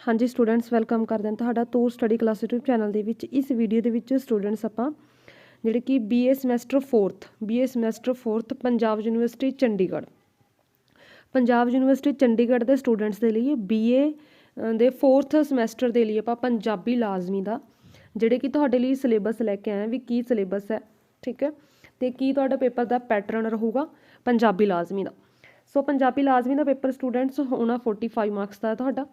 ਹਾਂਜੀ students welcome ਕਰਦੇ ਹਾਂ ਤੁਹਾਡਾ Toor study class YouTube channel ਦੇ ਵਿੱਚ। ਇਸ ਵੀਡੀਓ ਦੇ ਵਿੱਚ ਸਟੂਡੈਂਟਸ ਆਪਾਂ ਜਿਹੜੇ ਕਿ BA semester 4th BA semester 4th Punjab university Chandigarh Punjab university Chandigarh ਦੇ ਸਟੂਡੈਂਟਸ ਦੇ ਲਈ BA ਅ, ਦੇ 4th ਸਮੈਸਟਰ ਦੇ ਲਈ ਆਪਾਂ ਪੰਜਾਬੀ ਲਾਜ਼ਮੀ ਦਾ ਜਿਹੜੇ ਕਿ ਤੁਹਾਡੇ ਲਈ ਸਿਲੇਬਸ ਲੈ ਕੇ ਆਏ ਵੀ ਕੀ ਸਿਲੇਬਸ ਹੈ ਠੀਕ ਹੈ? ਤੇ ਕੀ ਤੁਹਾਡਾ ਪੇਪਰ ਦਾ ਪੈਟਰਨ ਰਹੂਗਾ? ਪੰਜਾਬੀ ਲਾਜ਼ਮੀ ਦਾ। ਸੋ ਪੰਜਾਬੀ ਲਾਜ਼ਮੀ ਦਾ ਪੇਪਰ ਸਟੂਡੈਂਟਸ ਹੋਣਾ 45 ਮਾਰਕਸ ਦਾ ਤੁਹਾਡਾ।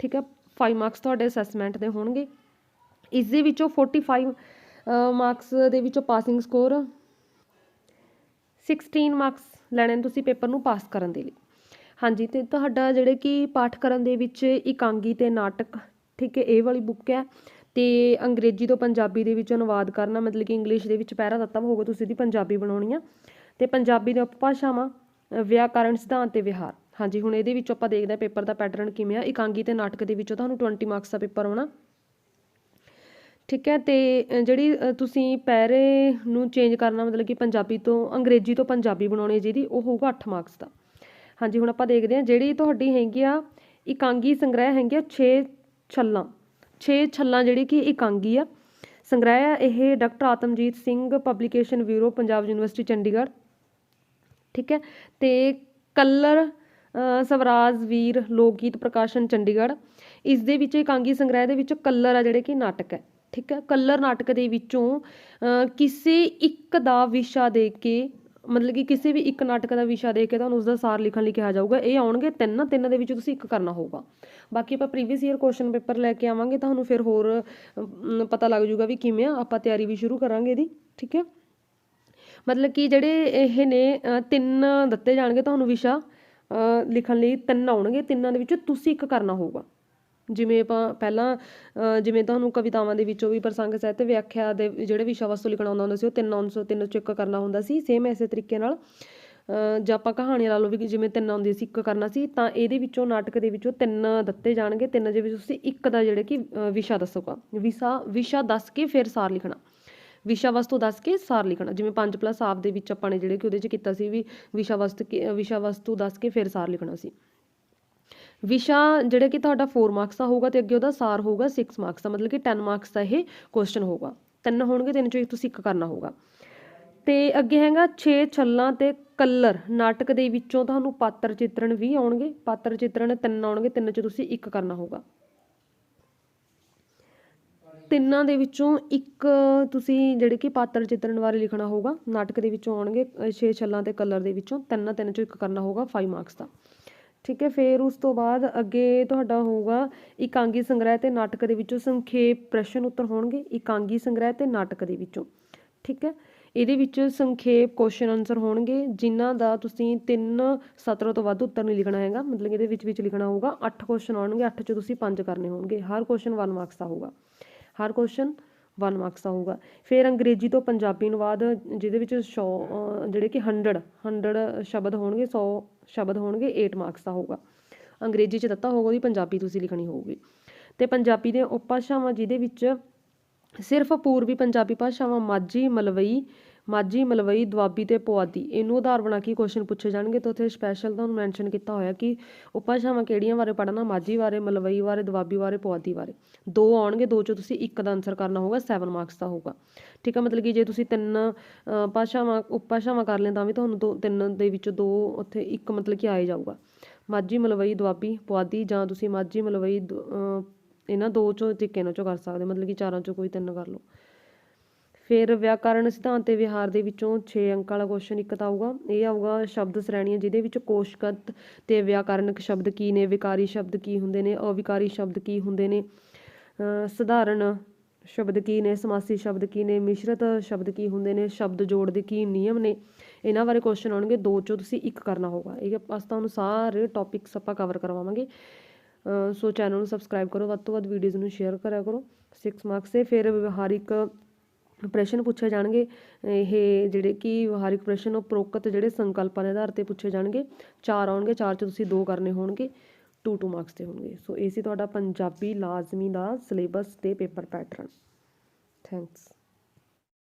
ਠੀਕ ਹੈ 5 ਮਾਰਕਸ ਤੁਹਾਡੇ ਅਸੈਸਮੈਂਟ ਦੇ ਹੋਣਗੇ। ਇਸ ਦੇ ਵਿੱਚੋਂ 45 ਮਾਰਕਸ ਦੇ ਵਿੱਚੋਂ ਪਾਸਿੰਗ ਸਕੋਰ 16 ਮਾਰਕਸ ਲੈਣੇ ਨੇ ਤੁਸੀਂ ਪੇਪਰ ਨੂੰ ਪਾਸ ਕਰਨ ਦੇ ਲਈ। ਹਾਂਜੀ ਤੇ ਤੁਹਾਡਾ ਜਿਹੜੇ ਕਿ ਪਾਠ ਕਰਨ ਦੇ ਵਿੱਚ ਇਕਾਂਗੀ ਤੇ ਨਾਟਕ ਠੀਕ ਹੈ ਇਹ ਵਾਲੀ ਬੁੱਕ ਹੈ। ਤੇ ਅੰਗਰੇਜ਼ੀ ਤੋਂ ਪੰਜਾਬੀ ਦੇ ਵਿੱਚ ਅਨੁਵਾਦ ਕਰਨਾ ਮਤਲਬ ਕਿ ਇੰਗਲਿਸ਼ ਦੇ ਵਿੱਚ ਪਹਿਰਾ ਦਿੱਤਾ ਹੋਊਗਾ ਤੁਸੀਂ ਇਹਦੀ ਪੰਜਾਬੀ ਬਣਾਉਣੀ ਆ। ਤੇ ਪੰਜਾਬੀ ਦੇ ਉਪਭਾਸ਼ਾਵਾਂ ਅ, ਵਿਆਕਰਨ ਸਿਧਾਂਤ ਤੇ ਵਿਹਾਰ। ਹਾਂਜੀ, ਹੁਣ ਇਹਦੇ ਵਿੱਚੋਂ ਆਪਾਂ ਦੇਖਦੇ ਹਾਂ ਪੇਪਰ ਦਾ ਪੈਟਰਨ ਕਿਵੇਂ ਆ। ਇਕਾਂਗੀ ਤੇ ਨਾਟਕ ਦੇ ਵਿੱਚੋਂ ਤੁਹਾਨੂੰ 20 ਮਾਰਕਸ ਦਾ ਪੇਪਰ ਆਉਣਾ। ਠੀਕ ਹੈ, ਤੇ ਜਿਹੜੀ ਤੁਸੀਂ ਪੈਰੇ ਨੂੰ ਚੇਂਜ ਕਰਨਾ ਮਤਲਬ ਕਿ ਪੰਜਾਬੀ ਤੋਂ, ਅੰਗਰੇਜ਼ੀ ਤੋਂ ਪੰਜਾਬੀ ਬਣਾਉਣੀ ਜਿਹਦੀ, ਉਹ ਹੋਊਗਾ 8 ਮਾਰਕਸ ਦਾ। ਹਾਂਜੀ, ਹੁਣ ਆਪਾਂ ਦੇਖਦੇ ਹਾਂ ਜਿਹੜੀ ਤੁਹਾਡੀ ਹੈਗੀ ਆ, ਇਕਾਂਗੀ ਸੰਗ੍ਰਹਿ ਹੈਗੀ ਆ 6 ਛੱਲਾਂ। 6 ਛੱਲਾਂ ਜਿਹੜੀ ਕਿ ਇਕਾਂਗੀ ਆ। ਸੰਗ੍ਰਹਿ ਆ ਇਹ doctor Atamjit Singh publication bureau Punjab university Chandigarh. ਠੀਕ ਹੈ, ਤੇ ਕਲਰ ਸਵਰਾਜ, ਵੀਰ ਲੋਕ ਗੀਤ ਪ੍ਰਕਾਸ਼ਨ, ਚੰਡੀਗੜ੍ਹ। ਇਸ ਦੇ ਵਿੱਚ ਇਕਾਂਗੀ ਸੰਗ੍ਰਹਿ ਦੇ ਵਿੱਚ ਕੱਲਰ ਆ ਜਿਹੜੇ ਕਿ ਨਾਟਕ ਹੈ, ਠੀਕ ਹੈ? ਕੱਲਰ ਨਾਟਕ ਦੇ ਵਿੱਚੋਂ ਕਿਸੇ ਇੱਕ ਦਾ ਵਿਸ਼ਾ ਦੇ ਕੇ, ਮਤਲਬ ਕਿ ਕਿਸੇ ਵੀ ਇੱਕ ਨਾਟਕ ਦਾ ਵਿਸ਼ਾ ਦੇ ਕੇ ਤੁਹਾਨੂੰ ਉਸ ਦਾ ਸਾਰ ਲਿਖਣ ਲਈ ਕਿਹਾ ਜਾਊਗਾ। ਇਹ ਆਉਣਗੇ ਤਿੰਨ ਤਿੰਨ ਦੇ ਵਿੱਚ ਤੁਸੀਂ ਇੱਕ ਕਰਨਾ ਹੋਊਗਾ। ਬਾਕੀ ਆਪਾਂ ਪ੍ਰੀਵੀਅਸ ਈਅਰ ਕੁਐਸਚਨ ਪੇਪਰ ਲੈ ਕੇ ਆਵਾਂਗੇ, ਤੁਹਾਨੂੰ ਫਿਰ ਹੋਰ ਪਤਾ ਲੱਗ ਜਾਊਗਾ ਵੀ ਕਿਵੇਂ ਆ। ਆਪਾਂ ਤਿਆਰੀ ਵੀ ਸ਼ੁਰੂ ਕਰਾਂਗੇ ਇਹਦੀ, ਠੀਕ ਹੈ? ਮਤਲਬ ਕਿ ਜਿਹੜੇ ਇਹ ਨੇ ਤਿੰਨ ਦਿੱਤੇ ਜਾਣਗੇ ਤੁਹਾਨੂੰ ਵਿਸ਼ਾ। ਲਿਖਣ ਲਈ ਤਿੰਨ ਆਉਣਗੇ ਤਿੰਨਾਂ ਦੇ ਵਿੱਚੋਂ ਤੁਸੀਂ ਇੱਕ ਕਰਨਾ ਹੋਊਗਾ। ਜਿਵੇਂ ਆਪਾਂ ਪਹਿਲਾਂ ਜਿਵੇਂ ਤੁਹਾਨੂੰ ਕਵਿਤਾਵਾਂ ਦੇ ਵਿੱਚੋਂ ਵੀ ਪ੍ਰਸੰਗ ਸਾਹਿਤ ਵਿਆਖਿਆ ਦੇ ਜਿਹੜੇ ਵਿਸ਼ਾ ਵਸਤੂ ਲਿਖਣਾ ਆਉਂਦਾ ਹੁੰਦਾ ਸੀ ਉਹ ਤਿੰਨ ਆਉਂਦੇ ਤਿੰਨ ਚੋਂ ਇੱਕ ਕਰਨਾ ਹੁੰਦਾ ਸੀ। ਸੇਮ ਐਸੇ ਤਰੀਕੇ ਨਾਲ ਅ, ਜੇ ਆਪਾਂ ਕਹਾਣੀਆਂ ਲਾ ਲਓ ਵੀ ਜਿਵੇਂ ਤਿੰਨ ਆਉਂਦੀ ਸੀ ਇੱਕ ਕਰਨਾ ਸੀ ਤਾਂ ਇਹਦੇ ਵਿੱਚੋਂ ਨਾਟਕ ਦੇ ਵਿੱਚੋਂ ਤਿੰਨ ਦਿੱਤੇ ਜਾਣਗੇ। ਤਿੰਨ ਦੇ ਵਿੱਚ ਤੁਸੀਂ ਇੱਕ ਦਾ ਜਿਹੜੇ ਕਿ ਵਿਸ਼ਾ ਦੱਸੋਗਾ। ਵਿਸ਼ਾ ਵਿਸ਼ਾ ਦੱਸ ਕੇ ਫਿਰ ਸਾਰ ਲਿਖਣਾ। ਵਿਸ਼ਾ ਵਸਤੂ ਦੱਸ ਕੇ ਸਾਰ ਲਿਖਣਾ, ਜਿਵੇਂ 5 ਪਲੱਸ ਆਪ ਦੇ ਵਿੱਚ ਆਪਾਂ ਨੇ ਜਿਹੜੇ ਕਿ ਉਹਦੇ 'ਚ ਕੀਤਾ ਸੀ ਵੀ ਵਿਸ਼ਾ ਵਸਤੂ ਵਿਸ਼ਾ ਵਸਤੂ ਦੱਸ ਕੇ ਫਿਰ ਸਾਰ ਲਿਖਣਾ ਸੀ। ਵਿਸ਼ਾ ਜਿਹੜਾ ਕਿ ਤੁਹਾਡਾ 4 ਮਾਰਕਸ ਦਾ ਹੋਊਗਾ ਤੇ ਅੱਗੇ ਉਹਦਾ ਸਾਰ ਹੋਊਗਾ 6 ਮਾਰਕਸ ਦਾ, ਮਤਲਬ ਕਿ 10 ਮਾਰਕਸ ਦਾ ਇਹ ਕੁਐਸਚਨ ਹੋਊਗਾ। ਤਿੰਨ ਹੋਣਗੇ ਤਿੰਨ ਚੋਂ ਇੱਕ ਤੁਸੀਂ ਇੱਕ ਕਰਨਾ ਹੋਊਗਾ। ਤੇ ਅੱਗੇ ਹੈਗਾ 6 ਛੱਲਾਂ ਤੇ ਕਲਰ, ਨਾਟਕ ਦੇ ਵਿੱਚੋਂ ਤੁਹਾਨੂੰ ਪਾਤਰ ਚਿੱਤਰਣ ਵੀ ਆਉਣਗੇ, ਪਾਤਰ ਚਿੱਤਰਣ ਤਿੰਨ ਆਉਣਗੇ, ਤਿੰਨ ਚ ਤੁਸੀਂ ਇੱਕ ਕਰਨਾ ਹੋਊਗਾ। ਤਿੰਨਾਂ ਦੇ ਵਿੱਚੋਂ ਇੱਕ, ਤੁਸੀਂ ਜਿਹੜੇ ਕਿ ਪਾਤਰ ਚਿੱਤਰਣ ਬਾਰੇ ਲਿਖਣਾ ਹੋਊਗਾ, ਨਾਟਕ ਦੇ ਵਿੱਚੋਂ ਆਉਣਗੇ ਛੇ ਛੱਲਾਂ ਤੇ ਕਲਰ ਦੇ ਵਿੱਚੋਂ, ਤਿੰਨਾਂ ਤਿੰਨ ਚੋਂ ਇੱਕ ਕਰਨਾ ਹੋਊਗਾ 5 ਮਾਰਕਸ ਦਾ। ਠੀਕ ਹੈ, ਫਿਰ ਉਸ ਤੋਂ ਬਾਅਦ ਅੱਗੇ ਤੁਹਾਡਾ ਹੋਊਗਾ ਇਕਾਂਗੀ ਸੰਗ੍ਰਹਿ ਤੇ ਨਾਟਕ ਦੇ ਵਿੱਚੋਂ ਸੰਖੇਪ ਪ੍ਰਸ਼ਨ ਉੱਤਰ ਹੋਣਗੇ, ਇਕਾਂਗੀ ਸੰਗ੍ਰਹਿ ਤੇ ਨਾਟਕ ਦੇ ਵਿੱਚੋਂ। ਠੀਕ ਹੈ, ਇਹਦੇ ਵਿੱਚ ਸੰਖੇਪ ਕੁਐਸਚਨ ਆਨਸਰ ਹੋਣਗੇ, ਜਿਨ੍ਹਾਂ ਦਾ ਤੁਸੀਂ ਤਿੰਨ ਸਤਰਾਂ ਤੋਂ ਵੱਧ ਉੱਤਰ ਨਹੀਂ ਲਿਖਣਾ ਹੈਗਾ, ਮਤਲਬ ਕਿ ਇਹਦੇ ਵਿੱਚ ਵਿੱਚ ਲਿਖਣਾ ਹੋਊਗਾ 8 ਕੁਐਸਚਨ ਆਉਣਗੇ 8 'ਚੋਂ ਤੁਸੀਂ 5 ਕਰਨੇ ਹੋਣਗੇ, ਹਰ ਕੁਐਸਚਨ 1 ਮਾਰਕਸ ਦਾ ਹੋਊਗਾ। ਹਰ ਕੁਐਸਚਨ 1 ਮਾਰਕਸ ਦਾ ਹੋਊਗਾ। ਫਿਰ ਅੰਗਰੇਜ਼ੀ ਤੋਂ ਪੰਜਾਬੀ ਅਨੁਵਾਦ ਜਿਹਦੇ ਵਿੱਚ 100 ਜਿਹੜੇ ਕਿ 100 100 ਸ਼ਬਦ ਹੋਣਗੇ 100 ਸ਼ਬਦ ਹੋਣਗੇ 8 ਮਾਰਕਸ ਦਾ ਹੋਊਗਾ। ਅੰਗਰੇਜ਼ੀ ਚ ਦਿੱਤਾ ਹੋਊਗਾ, ਉਹਦੀ ਪੰਜਾਬੀ ਤੁਸੀਂ ਲਿਖਣੀ ਹੋਊਗੀ। ਤੇ ਪੰਜਾਬੀ ਦੇ ਉਪਭਾਸ਼ਾਵਾਂ ਜਿਹਦੇ ਵਿੱਚ ਸਿਰਫ ਪੂਰਬੀ ਪੰਜਾਬੀ ਭਾਸ਼ਾਵਾਂ ਮਾਝੀ, ਮਲਵਈ ਮਾਝੀ, ਮਲਵਈ, ਦੁਆਬੀ ਤੇ ਪੁਆਧੀ। ਇਹਨੂੰ ਆਧਾਰ ਬਣਾ ਕੇ ਕੁਐਸਚਨ ਪੁੱਛੇ ਜਾਣਗੇ ਤਾਂ ਉੱਥੇ ਸਪੈਸ਼ਲ ਤੁਹਾਨੂੰ ਮੈਂਸ਼ਨ ਕੀਤਾ ਹੋਇਆ ਕਿ ਉਪਭਾਸ਼ਾਵਾਂ ਕਿਹੜੀਆਂ ਬਾਰੇ ਪੜ੍ਹਨਾ, ਮਾਝੀ ਬਾਰੇ, ਮਲਵਈ ਬਾਰੇ, ਦੁਆਬੀ ਬਾਰੇ, ਪੁਆਧੀ ਬਾਰੇ। ਦੋ ਆਉਣਗੇ, ਦੋ ਚੋਂ ਤੁਸੀਂ ਇੱਕ ਦਾ ਆਨਸਰ ਕਰਨਾ ਹੋਊਗਾ 7 ਮਾਰਕਸ ਦਾ ਹੋਊਗਾ। ਠੀਕ ਹੈ ਮਤਲਬ ਕਿ ਜੇ ਤੁਸੀਂ ਤਿੰਨ ਭਾਸ਼ਾਵਾਂ, ਉਪਭਾਸ਼ਾਵਾਂ ਕਰ ਲੈਣ ਤਾਂ ਵੀ ਤੁਹਾਨੂੰ ਦੋ, ਤਿੰਨ ਦੇ ਵਿੱਚੋਂ ਦੋ ਉੱਥੇ ਇੱਕ ਮਤਲਬ ਕਿ ਆਏ ਜਾਊਗਾ। ਮਾਝੀ, ਮਲਵਈ, ਦੁਆਬੀ, ਪੁਆਧੀ ਜਾਂ ਤੁਸੀਂ ਮਾਝੀ, ਮਲਵਈ, ਦੁ- ਇਹਨਾਂ ਦੋ ਚੋਂ ਤਰੀਕੇ ਨਾਲ ਚੋਂ ਕਰ ਸਕਦੇ ਮਤਲਬ ਕਿ ਚਾਰਾਂ ਚੋਂ ਕੋਈ ਤਿੰਨ ਕਰ ਲਓ। ਫਿਰ ਵਿਆਕਰਨ ਸਿਧਾਂਤ ਤੇ ਵਿਹਾਰ ਦੇ ਵਿੱਚੋਂ 6 ਅੰਕਾਂ ਵਾਲਾ ਕੁਐਸਚਨ ਇੱਕ ਤਾਂ ਆਊਗਾ। ਇਹ ਆਊਗਾ ਸ਼ਬਦ ਸ਼੍ਰੇਣੀਆਂ, ਜਿਹਦੇ ਵਿੱਚ ਕੋਸ਼ਗਤ ਤੇ ਵਿਆਕਰਨਕ ਸ਼ਬਦ ਕੀ ਨੇ, ਵਿਕਾਰੀ ਸ਼ਬਦ ਕੀ ਹੁੰਦੇ ਨੇ, ਅਵਿਕਾਰੀ ਸ਼ਬਦ ਕੀ ਹੁੰਦੇ ਨੇ ਸਧਾਰਨ ਸ਼ਬਦ ਕੀ ਨੇ, ਸਮਾਸੀ ਸ਼ਬਦ ਕੀ ਨੇ, ਮਿਸ਼ਰਤ ਸ਼ਬਦ ਕੀ ਹੁੰਦੇ ਨੇ, ਸ਼ਬਦ ਜੋੜ ਦੇ ਕੀ ਨਿਯਮ ਨੇ, ਇਹਨਾਂ ਬਾਰੇ ਕੁਐਸਚਨ ਆਉਣਗੇ। ਦੋ ਚੋਂ ਤੁਸੀਂ ਇੱਕ ਕਰਨਾ ਹੋਗਾ ਇਹ ਆਪਾਂ ਤੁਹਾਨੂੰ ਸਾਰੇ ਟੌਪਿਕਸ ਆਪਾਂ ਕਵਰ ਕਰਵਾਵਾਂਗੇ। ਸੋ ਚੈਨਲ ਨੂੰ ਸਬਸਕ੍ਰਾਈਬ ਕਰੋ। ਵੱਧ ਤੋਂ ਵੱਧ ਵੀਡੀਓਜ਼ ਨੂੰ ਸ਼ੇਅਰ ਕਰਿਆ ਕਰੋ। 6 ਮਾਰਕਸ ਦੇ ਫਿਰ ਵਿਵਹਾਰਿਕ ਪ੍ਰਸ਼ਨ ਪੁੱਛੇ ਜਾਣਗੇ, ਇਹ ਜਿਹੜੇ ਕਿ ਵਿਵਹਾਰਿਕ ਪ੍ਰਸ਼ਨ, ਉਹ ਉਪਰੋਕਤ ਜਿਹੜੇ ਸੰਕਲਪਾਂ ਦੇ ਆਧਾਰ ਤੇ ਪੁੱਛੇ ਜਾਣਗੇ। ਚਾਰ ਆਉਣਗੇ, ਚਾਰ ਚ ਤੁਸੀਂ ਦੋ ਕਰਨੇ ਹੋਣਗੇ 2 2 ਮਾਰਕਸ ਦੇ ਹੋਣਗੇ। ਸੋ ਇਹ ਸੀ ਤੁਹਾਡਾ ਪੰਜਾਬੀ ਲਾਜ਼ਮੀ ਦਾ ਸਿਲੇਬਸ ਤੇ ਪੇਪਰ ਪੈਟਰਨ ਥੈਂਕਸ